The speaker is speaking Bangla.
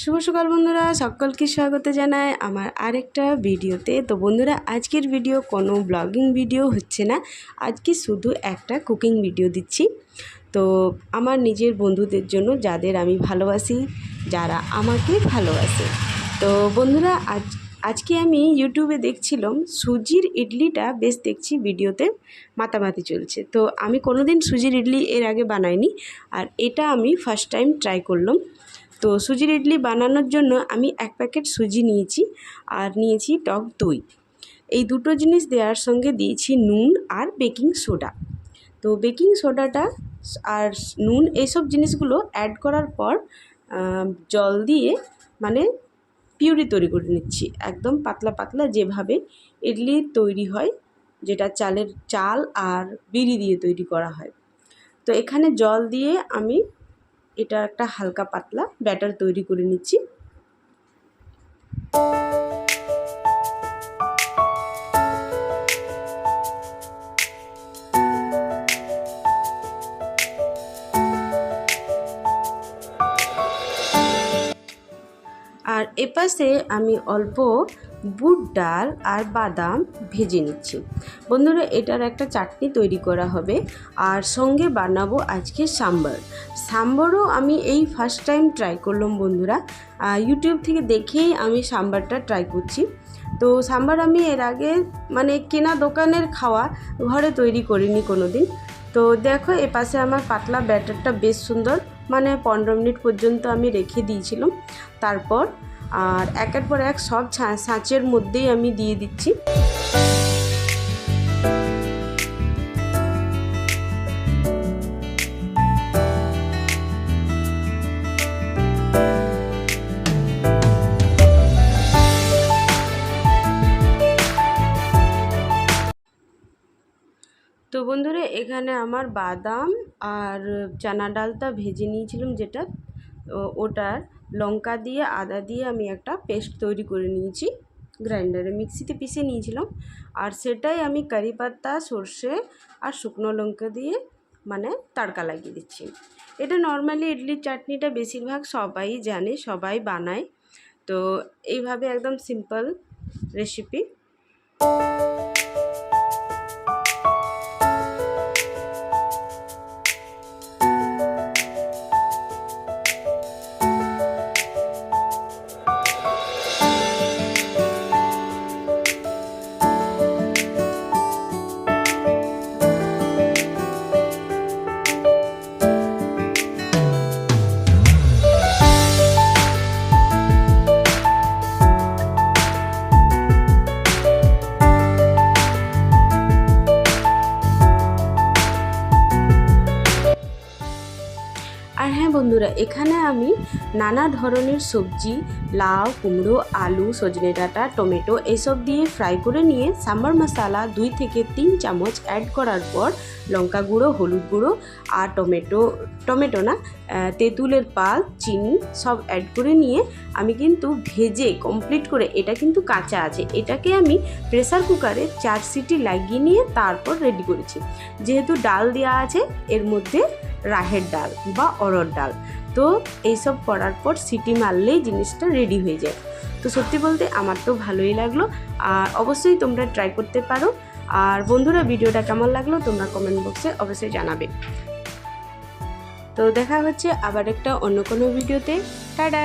শুভ সকাল বন্ধুরা, সকলকে স্বাগত জানাই আমার আরেকটা ভিডিওতে। তো বন্ধুরা, আজকের ভিডিও কোনো ব্লগিং ভিডিও হচ্ছে না, আজকে শুধু একটা কুকিং ভিডিও দিচ্ছি। তো আমার নিজের বন্ধুদের জন্য যাদের আমি ভালোবাসি, যারা আমাকে ভালোবাসে। তো বন্ধুরা, আজ, আজকে আমি ইউটিউবে দেখছিলাম, সুজির ইডলিটা বেশ দেখছি ভিডিওতে মাতামাতি চলছে। তো আমি কোনোদিন সুজির ইডলি এর আগে বানাইনি, আর এটা আমি ফার্স্ট টাইম ট্রাই করলাম। তো সুজির ইডলি বানানোর জন্য আমি এক প্যাকেট সুজি নিয়েছি আর নিয়েছি টক দই। এই দুটো জিনিস দেওয়ার সঙ্গে দিয়েছি নুন আর বেকিং সোডা। তো বেকিং সোডাটা আর নুন এইসব জিনিসগুলো অ্যাড করার পর জল দিয়ে মানে পিউরি তৈরি করে নিচ্ছি। একদম পাতলা পাতলা যেভাবে ইডলি তৈরি হয়, যেটা চালের চাল আর বিড়ি দিয়ে তৈরি করা হয়। তো এখানে জল দিয়ে আমি এটা একটা হালকা পাতলা ব্যাটার তৈরি করে নিচ্ছি। আর এপাশে আমি অল্প বুট, ডাল আর বাদাম ভেজে নিচ্ছি। বন্ধুরা, এটার একটা চাটনি তৈরি করা হবে। আর সঙ্গে বানাবো আজকে সাম্বার। সাম্বারও আমি এই ফার্স্ট টাইম ট্রাই করলাম বন্ধুরা। ইউটিউব থেকে দেখেই আমি সাম্বারটা ট্রাই করছি। তো সাম্বার আমি এর আগে মানে কেনা দোকানের খাওয়া ঘরে তৈরি করিনি কোনো দিন তো দেখো, এ পাশে আমার পাতলা ব্যাটারটা বেশ সুন্দর। মানে পনেরো মিনিট পর্যন্ত আমি রেখে দিয়েছিলাম। তারপর আর একের পর এক সব ছাঁচের মধ্যেই আমি দিয়ে দিচ্ছি। তো বন্ধুরা, এখানে আমার বাদাম আর চানা ডালটা ভেজে নিয়েছিলাম যেটা। ওটার লঙ্কা দিয়ে, আদা দিয়ে আমি একটা পেস্ট তৈরি করে নিয়েছি, গ্রাইন্ডারে। মিক্সিতে পিষে নিয়েছিলাম। আর সেটাই আমি কারি পাতা, সর্ষে আর শুকনো লঙ্কা দিয়ে মানে তাড়কা লাগিয়ে দিচ্ছি। এটা নর্মালি ইডলির চাটনিটা বেশিরভাগ সবাই জানে, সবাই বানায়। তো এইভাবে একদম সিম্পল রেসিপি। আর হ্যাঁ বন্ধুরা, এখানে আমি নানা ধরনের সবজি, লাউ, কুমড়ো, আলু, সজনে ডাঁটা, টমেটো এসব দিয়ে ফ্রাই করে নিয়ে সাম্বার মশলা দুই থেকে তিন চামচ অ্যাড করার পর লঙ্কা গুঁড়ো, হলুদ গুঁড়ো আর টমেটো টমেটো না তেঁতুলের পাল, চিনি সব অ্যাড করে নিয়ে আমি কিন্তু ভেজে কমপ্লিট করে এটা কিন্তু কাঁচা আছে, এটাকে আমি প্রেসার কুকারে চার সিটি লাগিয়ে নিয়ে তারপর রেডি করেছি। যেহেতু ডাল দেওয়া আছে, এর মধ্যে রাহের ডাল বা অরর ডাল। তো এইসব করার পর সিটি মারলেই জিনিসটা রেডি হয়ে যায়। তো সত্যি বলতে আমার তো ভালোই লাগল। আর অবশ্যই তোমরা ট্রাই করতে পারো। আর বন্ধুরা, ভিডিওটা কেমন লাগল তোমরা কমেন্ট বক্সে অবশ্যই জানাবে। তো দেখা হচ্ছে আবার একটা অন্য কোনো ভিডিওতে টাটা!